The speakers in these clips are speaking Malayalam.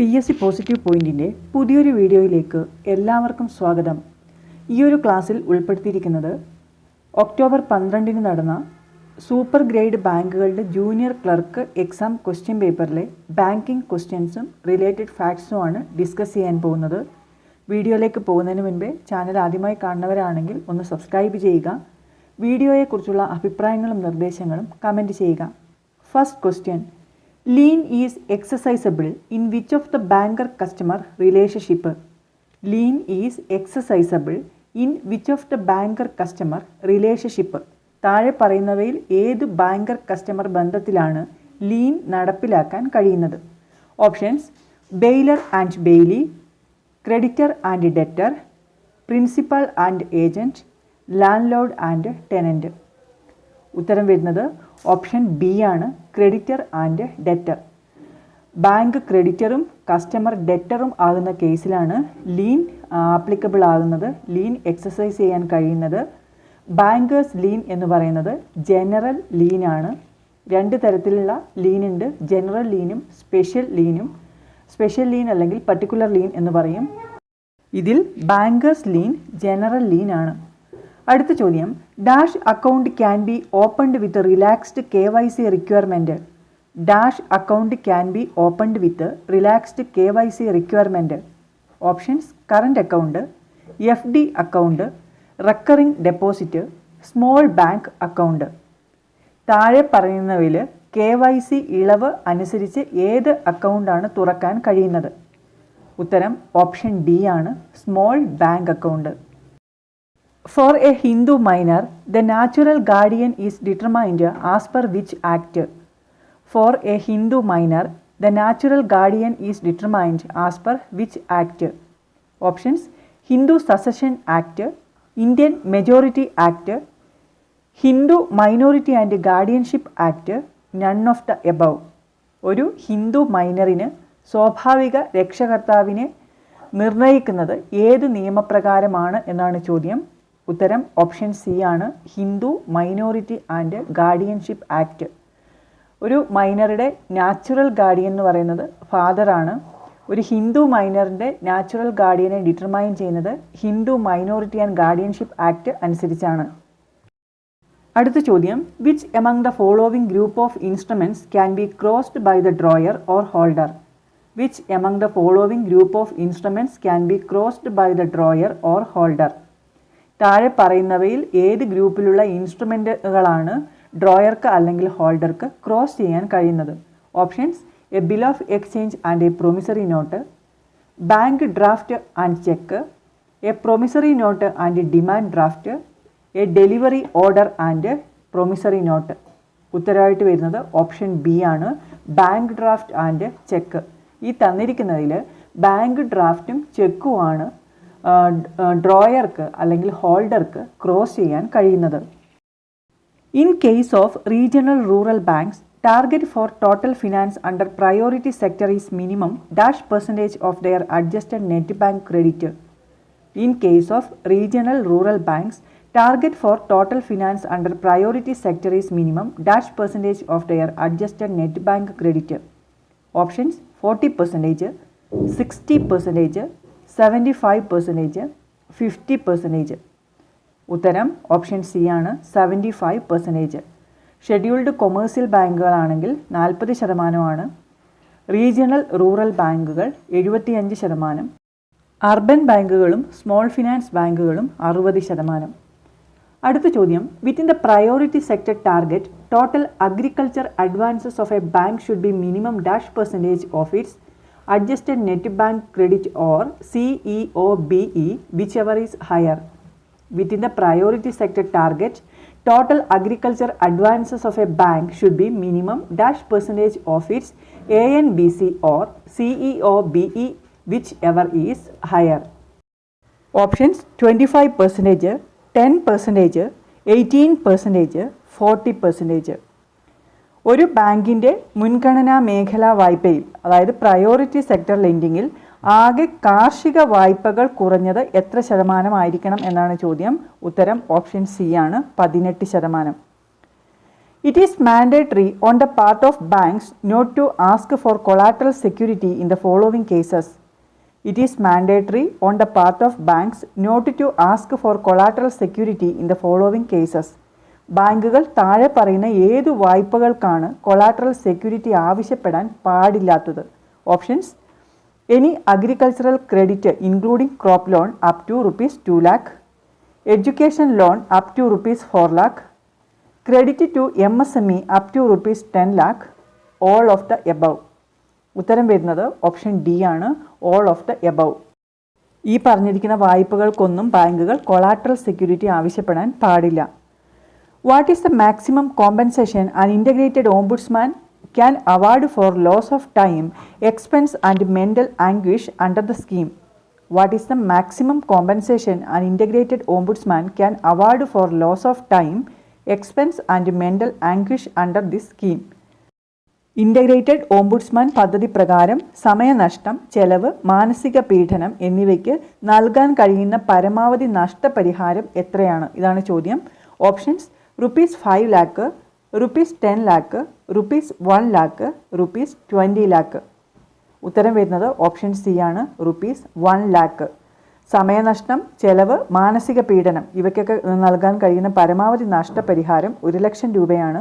പി എസ് സി പോസിറ്റീവ് പോയിന്റിന്റെ പുതിയൊരു വീഡിയോയിലേക്ക് എല്ലാവർക്കും സ്വാഗതം. ഈ ഒരു ക്ലാസ്സിൽ ഉൾപ്പെടുത്തിയിരിക്കുന്നത് ഒക്ടോബർ പന്ത്രണ്ടിന് നടന്ന സൂപ്പർ ഗ്രേഡ് ബാങ്കുകളുടെ ജൂനിയർ ക്ലർക്ക് എക്സാം ക്വസ്റ്റ്യൻ പേപ്പറിലെ ബാങ്കിങ് ക്വസ്റ്റ്യൻസും റിലേറ്റഡ് ഫാക്ട്സുമാണ് ഡിസ്കസ് ചെയ്യാൻ പോകുന്നത്. വീഡിയോയിലേക്ക് പോകുന്നതിന് മുൻപേ ചാനൽ ആദ്യമായി കാണുന്നവരാണെങ്കിൽ ഒന്ന് സബ്സ്ക്രൈബ് ചെയ്യുക. വീഡിയോയെക്കുറിച്ചുള്ള അഭിപ്രായങ്ങളും നിർദ്ദേശങ്ങളും കമന്റ് ചെയ്യുക. First question lien is exercisable in which of the banker customer relationship lien is exercisable in which of the banker customer relationship താഴെ പറയുന്നവയിൽ ഏത് ബാങ്കർ കസ്റ്റമർ ബന്ധത്തിലാണ് ലീൻ നടപ്പിലാക്കാൻ കഴിയുന്നത്? Options bailor and bailee creditor and debtor principal and agent landlord and tenant ഉത്തരം വരുന്നത് ഓപ്ഷൻ ബി ആണ് ക്രെഡിറ്റർ ആൻഡ് ഡെറ്റർ. ബാങ്ക് ക്രെഡിറ്ററും കസ്റ്റമർ ഡെറ്ററും ആകുന്ന കേസിലാണ് ലീൻ ആപ്ലിക്കബിൾ ആകുന്നത് ലീൻ എക്സസൈസ് ചെയ്യാൻ കഴിയുന്നത്. ബാങ്കേഴ്സ് ലീൻ എന്ന് പറയുന്നത് ജനറൽ ലീനാണ് രണ്ട് തരത്തിലുള്ള ലീൻ ഉണ്ട്. ജനറൽ ലീനും സ്പെഷ്യൽ ലീനും സ്പെഷ്യൽ ലീൻ അല്ലെങ്കിൽ പർട്ടിക്കുലർ ലീൻ എന്ന് പറയും. ഇതിൽ ബാങ്കേഴ്സ് ലീൻ ജനറൽ ലീൻ ആണ്. അടുത്ത ചോദ്യം. Dash account can be opened with relaxed K Y C requirement dash account can be opened with relaxed K Y C requirement options current account F D account recurring deposit small bank account. താഴെ പറയുന്നവയിൽ കെ വൈ സി ഇളവ് അനുസരിച്ച് ഏത് അക്കൗണ്ടാണ് തുറക്കാൻ കഴിയുന്നത്? ഉത്തരം ഓപ്ഷൻ ഡി ആണ് small bank account. For a Hindu minor, the natural guardian is determined as per which act? For a Hindu minor, the natural guardian is determined as per which act? Options Hindu Succession Act, Indian Majority Act, Hindu Minority and Guardianship Act, none of the above. ഒരു ഹിന്ദു മൈനറിന് സ്വാഭാവിക രക്ഷകർത്താവിനെ നിർണയിക്കുന്നത് ഏത് നിയമപ്രകാരമാണ് എന്നാണ് ചോദ്യം ഉത്തരം ഓപ്ഷൻ സി ആണ്. Hindu minority and guardianship act. ഒരു മൈനറുടെ നാച്ചുറൽ ഗാർഡിയൻ എന്ന് പറയുന്നത് ഫാദറാണ് ഒരു ഹിന്ദു മൈനറിന്റെ നാച്ചുറൽ ഗാർഡിയനെ ഡിറ്റർമൈൻ ചെയ്യുന്നത് Hindu minority and guardianship act അനുസരിച്ചാണ്. അടുത്ത ചോദ്യം. Which among the following group of instruments can be crossed by the drawer or holder which among the following group of instruments can be crossed by the drawer or holder താഴെ പറയുന്നവയിൽ ഏത് ഗ്രൂപ്പിലുള്ള ഇൻസ്ട്രുമെന്റുകളാണ് ഡ്രോയർക്ക് അല്ലെങ്കിൽ ഹോൾഡർക്ക് ക്രോസ് ചെയ്യാൻ കഴിയുന്നത്? Options a bill of exchange and a promissory note bank draft and cheque a promissory note and demand draft a delivery order and promissory note. ഉത്തരവായിട്ട് വരുന്നത് ഓപ്ഷൻ ബി ആണ് ബാങ്ക് ഡ്രാഫ്റ്റ് ആൻഡ് ചെക്ക്. ഈ തന്നിരിക്കുന്നതിൽ ബാങ്ക് ഡ്രാഫ്റ്റും ചെക്കുമാണ് ഡ്രോയർക്ക് അല്ലെങ്കിൽ ഹോൾഡർക്ക് ക്രോസ് ചെയ്യാൻ കഴിയുന്നത്. In case of regional rural banks target for total finance under priority sector is minimum dash percentage of their adjusted net bank credit. In case of regional rural banks target for total finance under priority sector is minimum dash percentage of their adjusted net bank credit. Options forty percentage sixty percentage seventy five percentage fifty percentage ഉത്തരം ഓപ്ഷൻ സി ആണ് seventy five percentage scheduled commercial ബാങ്കുകളാണെങ്കിൽ നാൽപ്പത് ശതമാനമാണ്. റീജിയണൽ റൂറൽ ബാങ്കുകൾ എഴുപത്തിയഞ്ച് ശതമാനം. അർബൻ ബാങ്കുകളും സ്മോൾ ഫിനാൻസ് ബാങ്കുകളും അറുപത് ശതമാനം. അടുത്ത ചോദ്യം within the priority sector target total agriculture advances of a bank should be minimum dash percentage of its adjusted net bank credit or CEOBE, whichever is higher. Within the priority sector target, total agriculture advances of a bank should be minimum dash percentage of its ANBC or CEOBE, whichever is higher. Options 25 percentage, 10 percentage, 18 percentage, 40 percentage. ഒരു ബാങ്കിന്റെ മുൻഗണനാ മേഖലാ വായ്പയിൽ അതായത് പ്രയോറിറ്റി സെക്ടർ ലെൻഡിങ്ങിൽ ആകെ കാർഷിക വായ്പകൾ കുറഞ്ഞത് എത്ര ശതമാനമായിരിക്കണം എന്നാണ് ചോദ്യം. ഉത്തരം ഓപ്ഷൻ സി ആണ് പതിനെട്ട് ശതമാനം. It is mandatory on the part of banks not to ask for collateral security in the following cases it is mandatory on the part of banks not to ask for collateral security in the following cases ബാങ്കുകൾ താഴെ പറയുന്ന ഏതു വായ്പകൾക്കാണ് കൊളാട്രൽ സെക്യൂരിറ്റി ആവശ്യപ്പെടാൻ പാടില്ലാത്തത്? Options any agricultural credit including crop loan up to rupees two lakh education loan up to rupees four lakh credit to M S M E up to rupees ten lakh all of the above ഉത്തരം വരുന്നത് ഓപ്ഷൻ ഡി ആണ്. ഓൾ ഓഫ് ദ എബവ് ഈ പറഞ്ഞിരിക്കുന്ന വായ്പകൾക്കൊന്നും ബാങ്കുകൾ കൊളാട്രൽ സെക്യൂരിറ്റി ആവശ്യപ്പെടാൻ പാടില്ല. What is the maximum compensation an integrated ombudsman can award for loss of time expense and mental anguish under the scheme what is the maximum compensation an integrated ombudsman can award for loss of time expense and mental anguish under this scheme integrated ombudsman പദ്ധതി പ്രകാരം സമയനഷ്ടം ചെലവ് മാനസിക പീഡനം എന്നിവയ്ക്ക് നൽകാൻ കഴിയുന്ന പരമാവധി നഷ്ടപരിഹാരം എത്രയാണ്? ഇതാണ് ചോദ്യം. Options rupees five lakh rupees ten lakh rupees one lakh rupees twenty lakh ഉത്തരം വരുന്നത് ഓപ്ഷൻ സി ആണ് റുപ്പീസ് വൺ ലാക്ക് സമയനഷ്ടം ചെലവ് മാനസിക പീഡനം ഇവയ്ക്കൊക്കെ നൽകാൻ കഴിയുന്ന പരമാവധി നഷ്ടപരിഹാരം ഒരു ലക്ഷം രൂപയാണ്.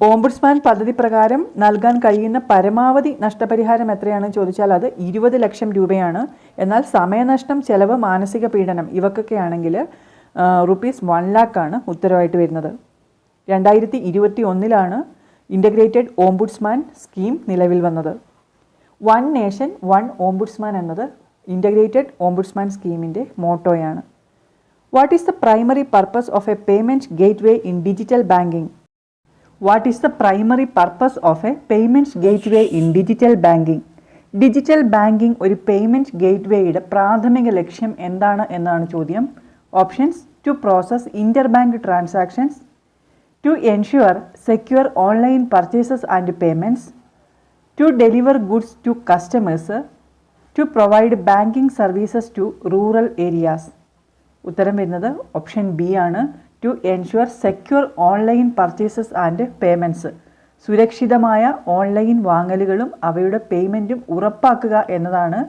ഓംബുഡ്സ്മാൻ പദ്ധതി പ്രകാരം നൽകാൻ കഴിയുന്ന പരമാവധി നഷ്ടപരിഹാരം എത്രയാണെന്ന് ചോദിച്ചാൽ അത് ഇരുപത് ലക്ഷം രൂപയാണ്. എന്നാൽ സമയനഷ്ടം ചെലവ് മാനസിക പീഡനം ഇവക്കൊക്കെ ആണെങ്കിൽ റുപ്പീസ് വൺ ലാക്കാണ് ഉത്തരവായിട്ട് വരുന്നത്. രണ്ടായിരത്തി ഇരുപത്തി ഒന്നിലാണ് ഇന്റഗ്രേറ്റഡ് ഓംബുഡ്സ്മാൻ സ്കീം നിലവിൽ വന്നത്. വൺ നേഷൻ വൺ ഓംബുഡ്സ്മാൻ എന്നത് ഇന്റഗ്രേറ്റഡ് ഓംബുഡ്സ്മാൻ സ്കീമിന്റെ മോട്ടോയാണ് what is the primary purpose of a payment gateway in digital banking what is the primary purpose of a payments gateway in digital banking digital banking ഒരു പേയ്മെന്റ് ഗേറ്റ് വേയുടെ പ്രാഥമിക ലക്ഷ്യം എന്താണ് എന്നാണ് ചോദ്യം. Options to process interbank transactions to ensure secure online purchases and payments to deliver goods to customers to provide banking services to rural areas ഉത്തരം വരുന്നത് ഓപ്ഷൻ ബി ആണ്. To ensure secure online purchases and payments സുരക്ഷിതമായ ഓൺലൈൻ വാങ്ങലുകളും അവയുടെ പേയ്മെന്റും ഉറപ്പാക്കുക എന്നതാണ്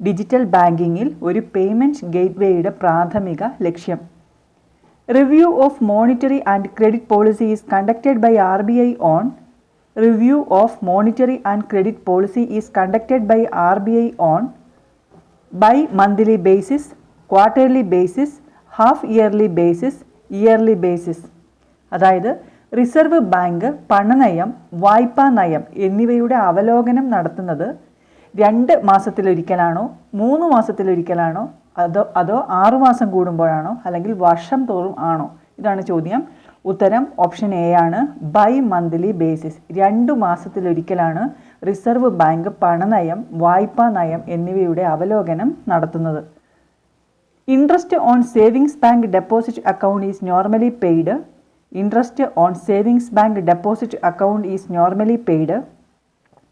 ഡിജിറ്റൽ ബാങ്കിങ്ങിൽ ഒരു പേയ്മെന്റ് ഗേറ്റ്വേയുടെ പ്രാഥമിക ലക്ഷ്യം. Review of monetary and credit policy is conducted by R B I on review of monetary and credit policy is conducted by R B I on bimonthly basis quarterly basis half yearly basis yearly basis. അതായത് റിസർവ് ബാങ്ക് പണനയം വായ്പാ നയം എന്നിവയുടെ അവലോകനം നടത്തുന്നത് രണ്ട് മാസത്തിലൊരിക്കലാണോ മൂന്ന് മാസത്തിലൊരിക്കലാണോ അതോ അതോ ആറുമാസം കൂടുമ്പോഴാണോ അല്ലെങ്കിൽ വർഷം തോറും ആണോ? ഇതാണ് ചോദ്യം. ഉത്തരം ഓപ്ഷൻ എ ആണ്. Bimonthly basis. രണ്ടു മാസത്തിലൊരിക്കലാണ് റിസർവ് ബാങ്ക് പണനയം വായ്പാ നയം എന്നിവയുടെ അവലോകനം നടത്തുന്നത്. Interest on savings bank deposit account is normally paid. Interest on savings bank deposit account is normally paid.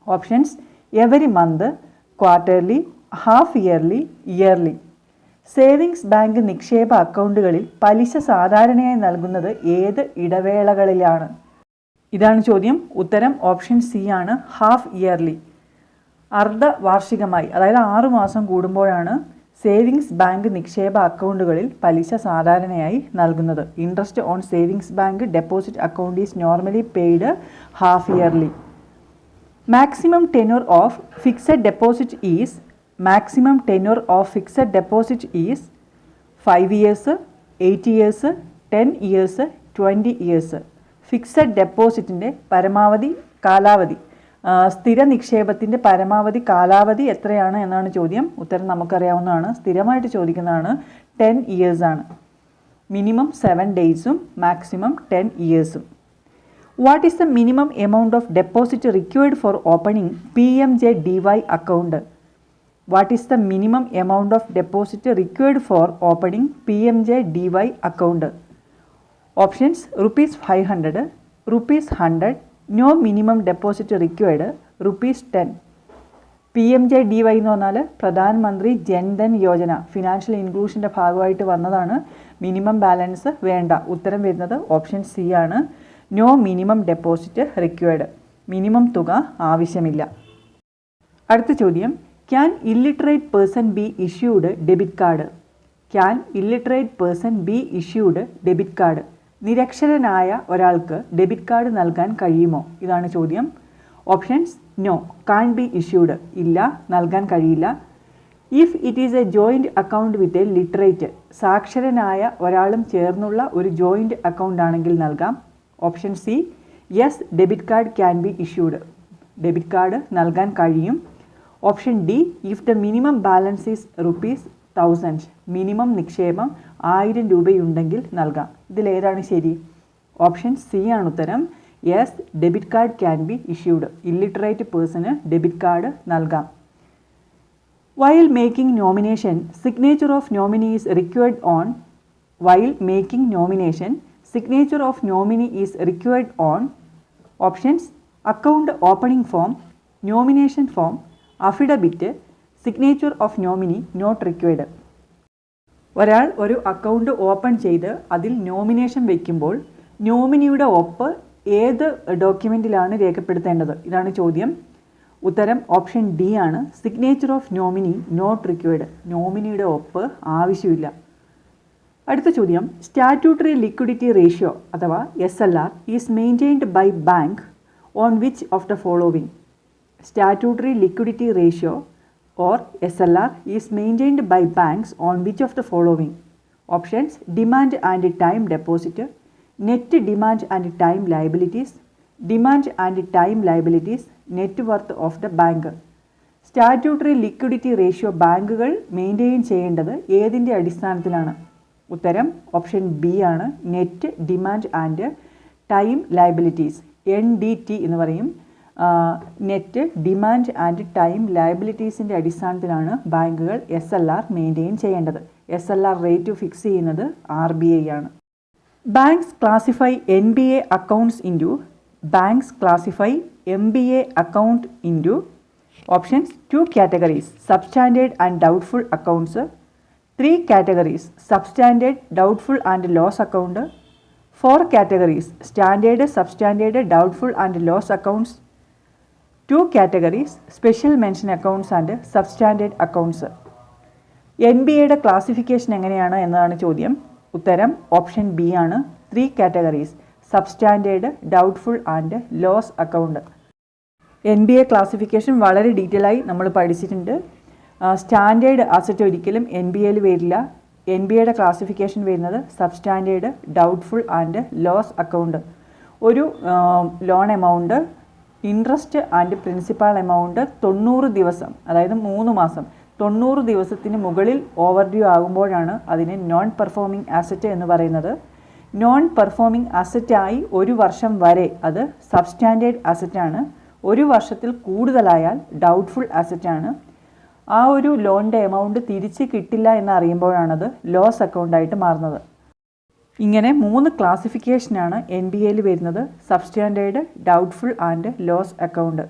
Options every month quarterly half yearly yearly savings bank നിക്ഷേപ അക്കൗണ്ടുകളിൽ പലിശ സാധാരണയായി നൽകുന്നത് ഏത് ഇടവേളകളിലാണ്? ഇതാണ് ചോദ്യം. ഉത്തരം ഓപ്ഷൻ സി ആണ്. ഹാഫ് ഇയർലി അർദ്ധ വാർഷികമായി അതായത് ആറു മാസം കൂടുമ്പോഴാണ് സേവിങ്സ് ബാങ്ക് നിക്ഷേപ അക്കൗണ്ടുകളിൽ പലിശ സാധാരണയായി നൽകുന്നത്. Interest on savings bank deposit account is normally paid half yearly maximum tenure of fixed deposit is maximum tenure of fixed deposit is five years eight years ten years twenty years fixed ഡെപ്പോസിറ്റിന്റെ പരമാവധി കാലാവധി. സ്ഥിര നിക്ഷേപത്തിന്റെ പരമാവധി കാലാവധി എത്രയാണ് എന്നാണ് ചോദ്യം. ഉത്തരം നമുക്കറിയാവുന്നതാണ്. സ്ഥിരമായിട്ട് ചോദിക്കുന്നതാണ് ടെൻ ഇയേഴ്സാണ് മിനിമം സെവൻ ഡേയ്സും maximum ten ഇയേഴ്സും what is the minimum amount of deposit required for opening P M J D Y account what is the minimum amount of deposit required for opening P M J D Y account options rupees five hundred rupees hundred no minimum deposit required rupees ten P M J D Y എന്ന് പറഞ്ഞാൽ പ്രധാനമന്ത്രി ജൻധൻ യോജന ഫിനാൻഷ്യൽ ഇൻക്ലൂഷന്റെ ഭാഗമായിട്ട് വന്നതാണ്. മിനിമം ബാലൻസ് വേണ്ട. ഉത്തരം വരുന്നത് ഓപ്ഷൻ സി ആണ്. No minimum deposit required. Minimum തുക ആവശ്യമില്ല. അടുത്ത ചോദ്യം. Can illiterate person be issued debit card? Can illiterate person be issued debit card? നിരക്ഷരനായ ഒരാൾക്ക് ഡെബിറ്റ് കാർഡ് നൽകാൻ കഴിയുമോ? ഇതാണ് ചോദ്യം. Options. No. Can be issued. ഇല്ല. നൽകാൻ കഴിയില്ല. If it is a joint account with a literate സാക്ഷരനായ ഒരാളും ചേർന്നുള്ള ഒരു ജോയിന്റ് അക്കൗണ്ട് ആണെങ്കിൽ നൽകാം. Option C yes debit card can be issued debit card നൽകാൻ കഴിയും. Option D if the minimum balance is rupees thousand minimum നിക്ഷേപം ആയിരം രൂപയുണ്ടെങ്കിൽ നൽകാം. ഇതിലേതാണ് ശരി? ഓപ്ഷൻ സി ആണ് ഉത്തരം. Yes debit card can be issued illiterate പേഴ്സന് debit card നൽകാം. While making nomination signature of nominee is required on while making nomination, signature of nominee is required on options account opening form, nomination form, affidavit, signature of nominee not required. ഒരാൾ ഒരു അക്കൗണ്ട് ഓപ്പൺ ചെയ്ത് അതിൽ നോമിനേഷൻ വയ്ക്കുമ്പോൾ നോമിനിയുടെ ഒപ്പ് ഏത് ഡോക്യുമെന്റിലാണ് രേഖപ്പെടുത്തേണ്ടത്? ഇതാണ് ചോദ്യം. ഉത്തരം ഓപ്ഷൻ ഡി ആണ്. Signature of nominee not required നോമിനിയുടെ ഒപ്പ് ആവശ്യമില്ല. അടുത്ത ചോദ്യം സ്റ്റാറ്റ്യൂട്ടറി ലിക്വിഡിറ്റി റേഷ്യോ അഥവാ S L R is maintained by bank on which of the following statutory liquidity ratio or S L R is maintained by banks on which of the following options demand and time deposit net demand and time liabilities demand and time liabilities net worth of the bank statutory liquidity ratio ബാങ്കുകൾ മെയിന്റെയിൻ ചെയ്യേണ്ടത് ഏതിന്റെ അടിസ്ഥാനത്തിലാണ്? ഉത്തരം ഓപ്ഷൻ ബി ആണ്. Net demand and time liabilities N D T എന്ന് പറയും. നെറ്റ് ഡിമാൻഡ് ആൻഡ് ടൈം ലയബിലിറ്റീസിന്റെ അടിസ്ഥാനത്തിലാണ് ബാങ്കുകൾ എസ് എൽ ആർ മെയിന്റെയിൻ ചെയ്യേണ്ടത്. S L R rate fix ചെയ്യുന്നത് ആർ ബി ഐ ആണ്. Banks classify N B A accounts into banks classify M B A account into options two categories substandard and doubtful accounts three categories substandard doubtful and loss account four categories standard substandard doubtful and loss accounts two categories special mention accounts and substandard accounts N B എയുടെ ക്ലാസിഫിക്കേഷൻ എങ്ങനെയാണ് എന്നതാണ് ചോദ്യം. ഉത്തരം ഓപ്ഷൻ ബി ആണ്. Three categories substandard doubtful and loss account N B A classification വളരെ ഡീറ്റെയിൽ ആയി നമ്മൾ പഠിച്ചിട്ടുണ്ട്. സ്റ്റാൻഡേർഡ് അസറ്റ് ഒരിക്കലും എൻ ബി എയിൽ വരില്ല. എൻ ബി എയുടെ ക്ലാസിഫിക്കേഷൻ വരുന്നത് substandard doubtful and loss account ഒരു loan amount interest and principal amount തൊണ്ണൂറ് ദിവസം അതായത് മൂന്ന് മാസം തൊണ്ണൂറ് ദിവസത്തിന് മുകളിൽ ഓവർ ഡ്യൂ ആകുമ്പോഴാണ് അതിനെ നോൺ പെർഫോമിംഗ് അസറ്റ് എന്ന് പറയുന്നത്. നോൺ പെർഫോമിംഗ് അസറ്റായി ഒരു വർഷം വരെ അത് സബ്സ്റ്റാൻഡേർഡ് അസറ്റാണ് ഒരു വർഷത്തിൽ കൂടുതലായാൽ ഡൗട്ട്ഫുൾ അസറ്റാണ് ആ ഒരു ലോണിന്റെ എമൗണ്ട് തിരിച്ച് കിട്ടില്ല എന്ന് അറിയുമ്പോഴാണത് ലോസ് അക്കൗണ്ടായിട്ട് മാറുന്നത്. ഇങ്ങനെ മൂന്ന് ക്ലാസിഫിക്കേഷനാണ് എൻ ബി എയിൽ വരുന്നത്. Substandard doubtful and loss account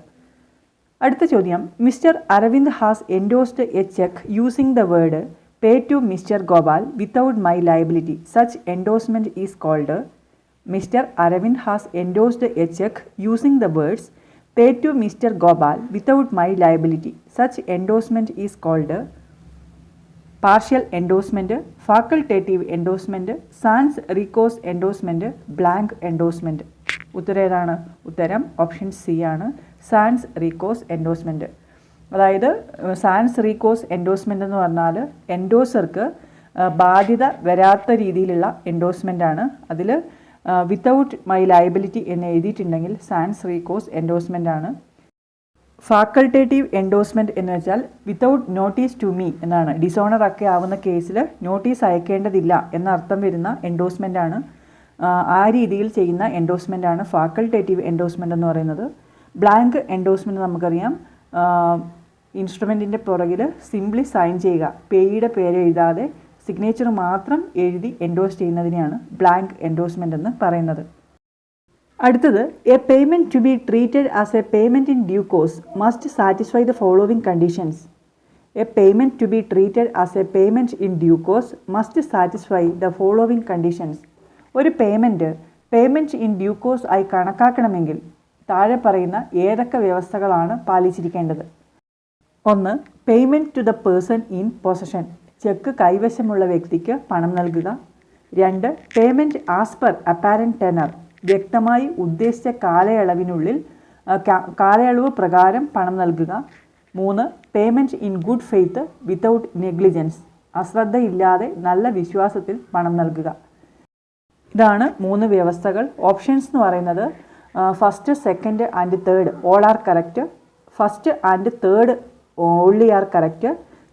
അടുത്ത ചോദ്യം. Mister Aravind has endorsed a cheque using the word pay to mister Gopal without my liability such endorsement is called mister Aravind has endorsed a cheque using the words pay to mister Gopal without my liability such endorsement is called partial endorsement facultative endorsement sans recourse endorsement blank endorsement ഉത്തരം ഏതാണ് ഉത്തരം ഓപ്ഷൻ സി ആണ്. സാൻസ് റീകോസ് എൻഡോസ്മെന്റ് അതായത് സാൻസ് റീകോസ് എൻഡോസ്മെന്റ് എന്ന് പറഞ്ഞാൽ എൻഡോസർക്ക് ബാധ്യത വരാത്ത രീതിയിലുള്ള എൻഡോസ്മെന്റ് ആണ്. അതിൽ വിത്തൗട്ട് മൈ ലയബിലിറ്റി എന്ന് എഴുതിയിട്ടുണ്ടെങ്കിൽ സാൻസ് റീകോസ് എൻഡോസ്മെന്റ് ആണ്. ഫാക്കൾട്ടേറ്റീവ് എൻഡോസ്മെന്റ് എന്ന് വെച്ചാൽ വിത്തൗട്ട് നോട്ടീസ് ടു മീ എന്നാണ്. ഡിസോണർ ഒക്കെ ആവുന്ന കേസിൽ നോട്ടീസ് അയക്കേണ്ടതില്ല എന്ന അർത്ഥം വരുന്ന എൻഡോസ്മെന്റ് ആണ്. ആ രീതിയിൽ ചെയ്യുന്ന എൻഡോസ്മെന്റ് ആണ് ഫാക്കൾട്ടേറ്റീവ് എൻഡോസ്മെന്റ് എന്ന് പറയുന്നത്. ബ്ലാങ്ക് എൻഡോസ്മെന്റ് നമുക്കറിയാം. ഇൻസ്ട്രുമെന്റിന്റെ പുറകിൽ സിംപ്ലി സൈൻ ചെയ്യുക. പേയുടെ പേര് എഴുതാതെ സിഗ്നേച്ചർ മാത്രം എഴുതി എൻഡോസ് ചെയ്യുന്നതിനെയാണ് ബ്ലാങ്ക് എൻഡോസ്മെന്റ് എന്ന് പറയുന്നത്. അടുത്തത് a payment to be treated as a payment in due course must satisfy the following conditions a payment to be treated as a payment in due course must satisfy the following conditions ഒരു payment payment in due course ആയി കണക്കാക്കണമെങ്കിൽ താഴെ പറയുന്ന ഏതൊക്കെ വ്യവസ്ഥകളാണ് പാലിച്ചിരിക്കേണ്ടത്? ഒന്ന് payment to the person in possession cheque കൈവശമുള്ള വ്യക്തിക്ക് പണം നൽകുക. രണ്ട് payment as per apparent tenor വ്യക്തമായി ഉദ്ദേശിച്ച കാലയളവിനുള്ളിൽ കാലയളവ് പ്രകാരം പണം നൽകുക. മൂന്ന് payment in good faith without negligence അശ്രദ്ധയില്ലാതെ നല്ല വിശ്വാസത്തിൽ പണം നൽകുക. ഇതാണ് മൂന്ന് വ്യവസ്ഥകൾ. ഓപ്ഷൻസ് എന്ന് പറയുന്നത് first second and third all are correct first and third only are correct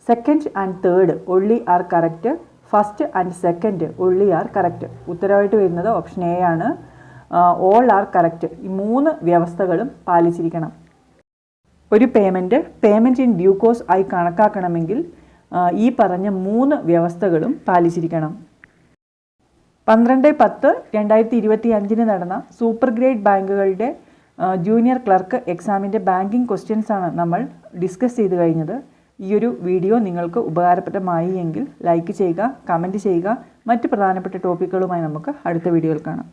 second and third only are correct first and second only are correct ഉത്തരവായിട്ട് വരുന്നത് ഓപ്ഷൻ എ ആണ്. ഓൾ ആർ കറക്റ്റ് ഈ മൂന്ന് വ്യവസ്ഥകളും പാലിച്ചിരിക്കണം. ഒരു payment payment in due course ആയി കണക്കാക്കണമെങ്കിൽ ഈ പറഞ്ഞ മൂന്ന് വ്യവസ്ഥകളും പാലിച്ചിരിക്കണം. പന്ത്രണ്ട് പത്ത് രണ്ടായിരത്തി ഇരുപത്തി അഞ്ചിന് നടന്ന സൂപ്പർ ഗ്രേഡ് ബാങ്കുകളുടെ ജൂനിയർ ക്ലർക്ക് എക്സാമിന്റെ ബാങ്കിങ് ക്വസ്റ്റ്യൻസ് ആണ് നമ്മൾ ഡിസ്കസ് ചെയ്ത് കഴിഞ്ഞത്. ഈ ഒരു വീഡിയോ നിങ്ങൾക്ക് ഉപകാരപ്രദമായി എങ്കിൽ ലൈക്ക് ചെയ്യുക കമന്റ് ചെയ്യുക. മറ്റ് പ്രധാനപ്പെട്ട ടോപ്പിക്കുകളുമായി നമുക്ക് അടുത്ത വീഡിയോയിൽ കാണാം.